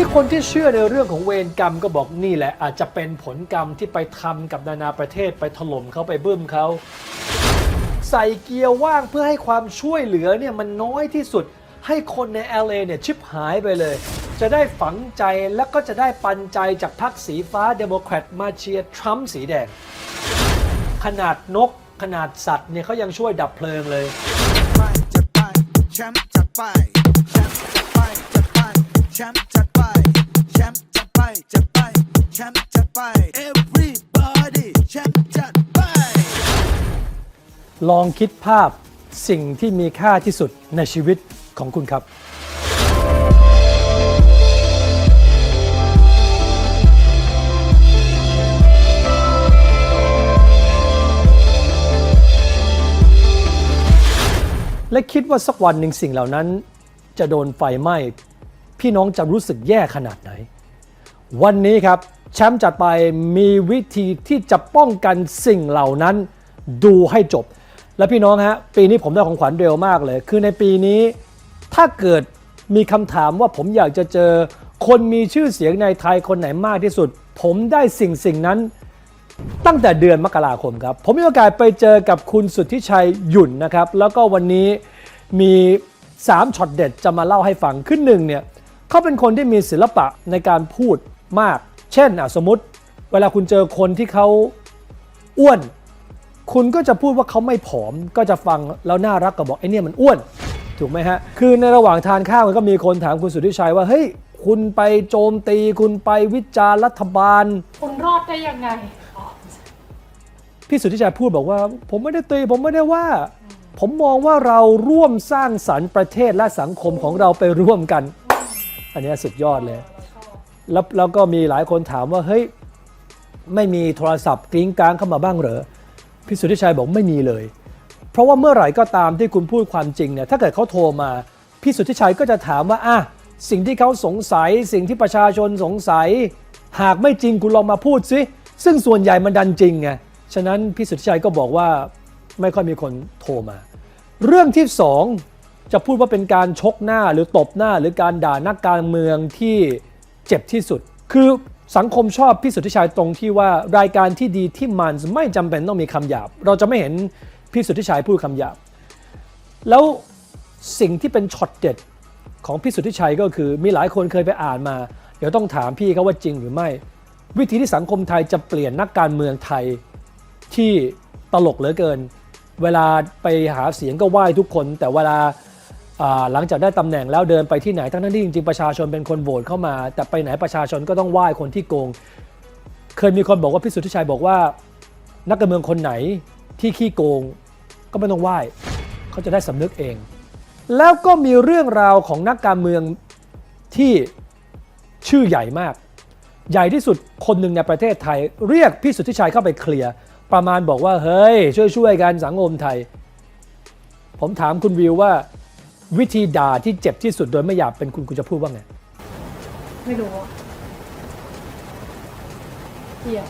นี้คนที่เชื่อในเรื่องของเวรกรรมก็บอกนี่แหละ อาจจะเป็นผลกรรมที่ไปทำกับนานาประเทศไปถล่มเขาไปบึ้มเขาใส่เกียร์ว่างเพื่อให้ความช่วยเหลือเนี่ยมันน้อยที่สุด ให้คนใน LA เนี่ยชิบหายไปเลย จะได้ฝังใจแล้วก็จะได้ปันใจจากพรรคสีฟ้าเดโมแครตมาเชียร์ทรัมป์สีแดง ขนาดนกขนาดสัตว์เนี่ยเขายังช่วยดับเพลิงเลย ชมป์จัดไป แชมป์จัดไป จัดไป แชมป์จัดไป everybody แชมป์จัดไป ลองคิดภาพสิ่งที่มีค่าที่สุดในชีวิตของคุณครับ และคิดว่าสักวันหนึ่งสิ่งเหล่านั้นจะโดนไฟไหม้ พี่น้องจะรู้สึกแย่ขนาดไหน วันนี้ครับแชมป์จัดไปมีวิธีที่จะป้องกันสิ่งเหล่านั้นดูให้จบ และพี่น้องฮะปีนี้ผมได้ของขวัญเร็วมากเลย คือในปีนี้ถ้าเกิดมีคำถามว่าผมอยากจะเจอคนมีชื่อเสียงในไทยคนไหนมากที่สุด ผมได้สิ่งสิ่งนั้นตั้งแต่เดือนมกราคมครับ ผมมีโอกาสไปเจอกับคุณสุทธิชัยหยุ่นนะครับ แล้วก็วันนี้มี 3ช็อตเด็ดจะมาเล่าให้ฟังขึ้นหนึ่งเนี่ย เขาเป็นคนที่มีศิลปะในการพูดมาก เช่นอะสมมติเวลาคุณเจอคนที่เขาอ้วน คุณก็จะพูดว่าเขาไม่ผอม ก็จะฟังแล้วน่ารักก็บอกไอ้เนี่ยมันอ้วน ถูกไหมฮะ คือในระหว่างทานข้าวมันก็มีคนถามคุณสุทธิชัยว่าเฮ้ยคุณไปโจมตี คุณไปวิจารณ์รัฐบาล คุณรอดได้ยังไงอ๋อพี่สุทธิชัยพูดบอกว่า ผมไม่ได้ตีผมไม่ได้ว่า ผมมองว่าเราร่วมสร้างสรรค์ประเทศและสังคมของเราไปร่วมกัน อันนี้สุดยอดเลย แล้วแล้วก็มีหลายคนถามว่าเฮ้ยไม่มีโทรศัพท์กริ้งกลางเข้ามาบ้างเหรอพี่สุทธิชัยบอกไม่มีเลย เพราะว่าเมื่อไหร่ก็ตามที่คุณพูดความจริงเนี่ยถ้าเกิดเขาโทรมาพี่สุทธิชัยก็จะถามว่าอะสิ่งที่เขาสงสัย สิ่งที่ประชาชนสงสัย หากไม่จริงคุณลองมาพูดสิซึ่งส่วนใหญ่มันดันจริงไงฉะนั้นพี่สุทธิชัยก็บอกว่าไม่ค่อยมีคนโทรมา เรื่องที่สอง จะพูดว่าเป็นการชกหน้าหรือตบหน้า หรือการด่านักการเมืองที่เจ็บที่สุด คือสังคมชอบพี่สุทธิชัยตรงที่ว่ารายการที่ดีที่มันไม่จำเป็นต้องมีคำหยาบ เราจะไม่เห็นพี่สุทธิชัยพูดคำหยาบ แล้วสิ่งที่เป็นช็อตเด็ดของพี่สุทธิชัยก็คือมีหลายคนเคยไปอ่านมา เดี๋ยวต้องถามพี่เขาว่าจริงหรือไม่ วิธีที่สังคมไทยจะเปลี่ยนนักการเมืองไทยที่ตลกเหลือเกิน เวลาไปหาเสียงก็ไหว้ทุกคน แต่เวลา หลังจากได้ตำแหน่งแล้วเดินไปที่ไหนทั้งๆที่จริงๆประชาชนเป็นคนโหวตเข้ามา แต่ไปไหนประชาชนก็ต้องไหว้คนที่โกง เคยมีคนบอกว่าพี่สุทธิชัยบอกว่า นักการเมืองคนไหนที่ขี้โกง ก็ไม่ต้องไหว้เขาจะได้สำนึกเอง แล้วก็มีเรื่องราวของนักการเมืองที่ชื่อใหญ่มาก ใหญ่ที่สุดคนหนึ่งในประเทศไทย เรียกพี่สุทธิชัยเข้าไปเคลียร์ประมาณบอกว่าเฮ้ยช่วยๆกันสังคมไทย ผมถามคุณวิวว่า วิธีด่าที่เจ็บที่สุดโดยไม่อยากเป็นคุณคุณจะพูดว่าไง ไม่รู้อะเหี้ย